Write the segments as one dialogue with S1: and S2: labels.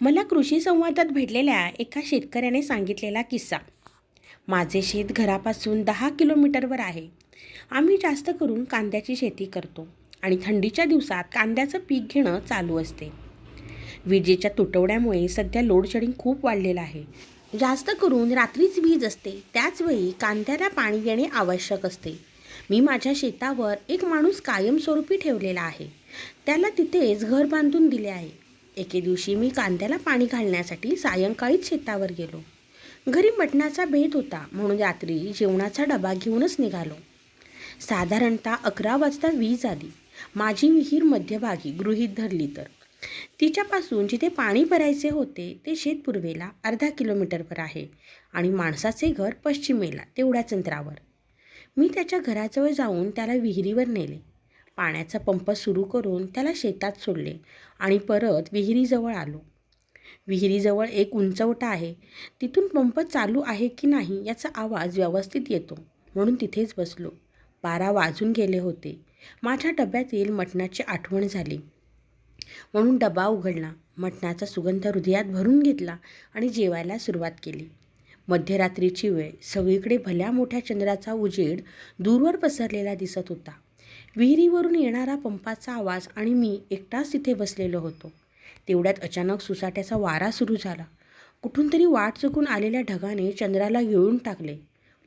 S1: मला कृषी संवादात भेटलेल्या एका शेतकऱ्याने सांगितलेला किस्सा. माझे शेत घरापासून दहा किलोमीटरवर आहे. आम्ही जास्त करून कांद्याची शेती करतो आणि थंडीच्या दिवसात कांद्याचं पीक घेणं चालू असते. विजेच्या तुटवड्यामुळे सध्या लोडशेडिंग खूप वाढलेलं आहे. जास्त करून रात्रीच वीज असते. त्याचवेळी कांद्याला पाणी देणे आवश्यक असते. मी माझ्या शेतावर एक माणूस कायमस्वरूपी ठेवलेला आहे. त्याला तिथेच घर बांधून दिले आहे. एके दिवशी मी कांद्याला पाणी घालण्यासाठी सायंकाळीच शेतावर गेलो. घरी मटणाचा बेत होता म्हणून रात्री जेवणाचा डबा घेऊनच निघालो. साधारणतः अकरा वाजता वीज आली. माझी विहीर मध्यभागी गृहीत धरली तर. तिच्यापासून जिथे पाणी भरायचे होते ते शेत पूर्वेला अर्धा किलोमीटरवर आहे आणि माणसाचे घर पश्चिमेला तेवढ्याच अंतरावर. मी त्याच्या घराजवळ जाऊन त्याला विहिरीवर नेले. पाण्याचा पंप सुरू करून त्याला शेतात सोडले आणि परत विहिरीजवळ आलो. विहिरीजवळ एक उंचवटा आहे. तिथून पंप चालू आहे की नाही याचा आवाज व्यवस्थित येतो. म्हणून तिथेच बसलो. बारा वाजून गेले होते. माझ्या डब्यातील मटणाची आठवण झाली. म्हणून डबा उघडला. मटणाचा सुगंध हृदयात भरून घेतला आणि जेवायला सुरुवात केली. मध्यरात्रीची वेळ. सगळीकडे भल्या मोठ्या चंद्राचा उजेड दूरवर पसरलेला दिसत होता. विहिरीवरून येणारा पंपाचा आवाज आणि मी एकटाच तिथे बसलेलो होतो. तेवढ्यात अचानक सुसाट्याचा वारा सुरू झाला. कुठून तरी वाट चुकून आलेल्या ढगाने चंद्राला गिळून टाकले.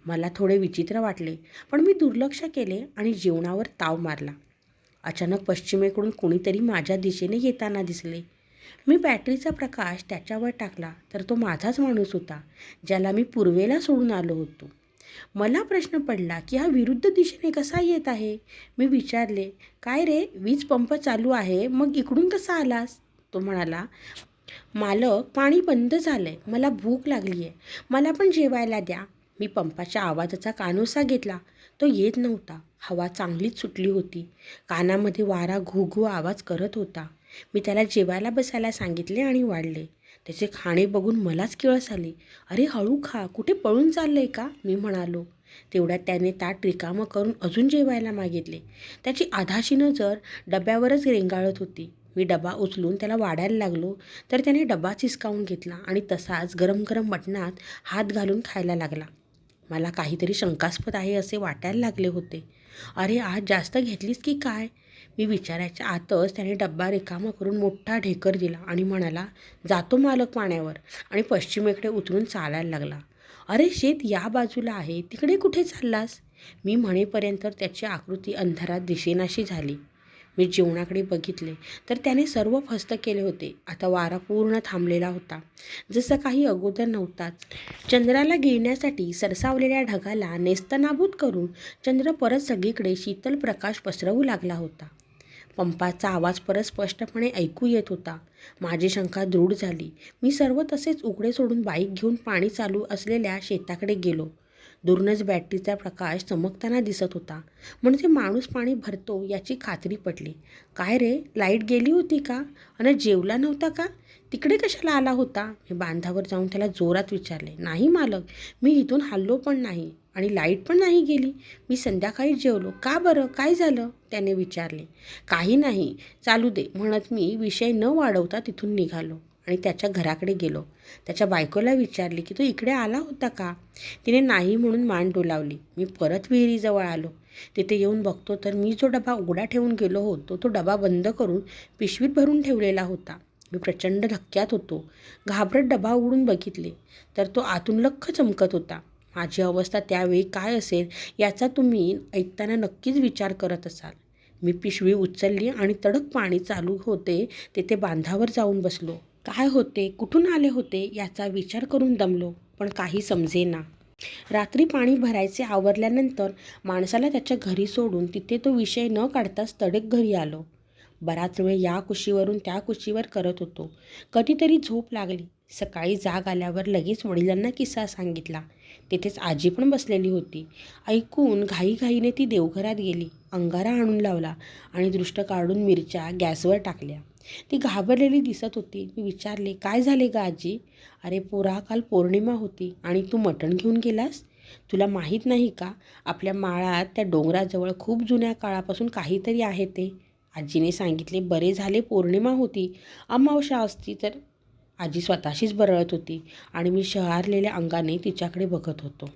S1: मला थोडे विचित्र वाटले पण मी दुर्लक्ष केले आणि जेवणावर ताव मारला. अचानक पश्चिमेकडून कोणीतरी माझ्या दिशेने येताना दिसले. मी बॅटरीचा प्रकाश त्याच्यावर टाकला तर तो माझाच माणूस होता ज्याला मी पूर्वेला सोडून आलो होतो. मला प्रश्न पडला की हा विरुद्ध दिशेने कसा येत आहे? मी विचारले काय रे वीज पंप चालू आहे मग इकडून कसा आलास? तो म्हणाला मालक पाणी बंद झालं आहे मला भूक लागली आहे मला पण जेवायला द्या. मी पंपाच्या आवाजाचा कानोसा घेतला. तो येत नव्हता. हवा चांगलीच सुटली होती. कानामध्ये वारा घुघू आवाज करत होता. मी त्याला जेवायला बसायला सांगितले आणि वाढले. त्याचे खाणे बघून मलाच किळस आली. अरे हळू खा. कुठे पळून चाललं आहे का? मी म्हणालो. तेवढ्यात त्याने ताट रिकामं करून अजून जेवायला मागितले. त्याची आधाशी नजर डब्यावरच रेंगाळत होती. मी डबा उचलून त्याला वाढायला लागलो तर त्याने डबा चिसकावून घेतला आणि तसाच गरम गरम मटणात हात घालून खायला लागला. मला काहीतरी शंकास्पद आहे असे वाटायला लागले होते. अरे आज जास्त घेतलीस की काय? मी विचारायच्या आतच त्याने डब्बा रिकामा करून मोठा ढेकर दिला आणि म्हणाला जातो मालक पाण्यावर. आणि पश्चिमेकडे उतरून चालायला लागला. अरे शेत या बाजूला आहे तिकडे कुठे चाललास? मी म्हणेपर्यंत त्याची आकृती अंधारात दिसेनाशी झाली. मी जेवणाकडे बघितले तर त्याने सर्व फस्त केले होते. आता वारा पूर्ण थांबलेला होता. जसं काही अगोदर नव्हताच. चंद्राला गिळण्यासाठी सरसावलेल्या ढगाला नेस्तनाबूत करून चंद्र परत सगळीकडे शीतल प्रकाश पसरवू लागला होता. पंपाचा आवाज परत स्पष्टपणे ऐकू येत होता. माझी शंका दृढ झाली. मी सर्व तसेच उघडे सोडून बाईक घेऊन पाणी चालू असलेल्या शेताकडे गेलो. दुरूनच बॅटरीचा प्रकाश चमकताना दिसत होता. म्हणजे माणूस पाणी भरतो याची खात्री पटली. काय रे लाइट गेली होती का? आणि जेवला नव्हता का? तिकडे कशाला आला होता? मी बांधावर जाऊन त्याला जोरात विचारले. नाही मालक मी इथून हल्लो पण नाही आणि लाइट पण नाही गेली. मी संध्याकाळी जेवलो. का बरं? काय झालं? त्याने विचारले. काही नाही. चालू दे. म्हणत मी विषय न वाढवता तिथून निघालो. आणि त्याच्या घराकडे गेलो. त्याच्या बायकोला विचारले की तो इकडे आला होता का? तिने नाही म्हणून मान डोलावली. मी परत विहिरीजवळ आलो. तिथे येऊन बघतो तर मी जो डबा उघडा ठेवून गेलो होतो तो डबा बंद करून पिशवीत भरून ठेवलेला होता. मी प्रचंड धक्क्यात होतो. घाबरत डबा उघडून बघितले तर तो आतून लख्ख चमकत होता. माझी अवस्था त्यावेळी काय असेल याचा तुम्ही ऐकताना नक्कीच विचार करत असाल. मी पिशवी उचलली आणि तडक पाणी चालू होते तेथे बांधावर जाऊन बसलो. काय होते कुठून आले होते याचा विचार करून दमलो पण काही समजेना. रात्री पाणी भरायचे आवरल्यानंतर माणसाला त्याच्या घरी सोडून तिथे तो विषय न काढताच तडक घरी आलो. बराच वेळ या कुशीवरून त्या कुशीवर करत होतो. कधीतरी झोप लागली. सकाळी जाग आल्यावर लगेच वडिलांना किस्सा सांगितला. तिथेच आजी पण बसलेली होती. ऐकून घाईघाईने ती देवघरात गेली. अंगारा आणून लावला आणि दृष्ट काढून मिरच्या गॅसवर टाकल्या. ती घाबरलेली दिसत होती. मी विचारले काय झाले का आजी? अरे पोरा काल पौर्णिमा होती. आणि तू मटण घेऊन गेलास? तुला माहीत नाही का? आपल्या माळात त्या डोंगराजवळ खूप जुन्या काळापासून काहीतरी आहे ते. आजीने सांगितले बरे झाले पौर्णिमा होती. अमावस्या असती तर आजी स्वतःशीच बरळत होती आणि मी शहारलेल्या अंगाने तिच्याकडे बघत होतो.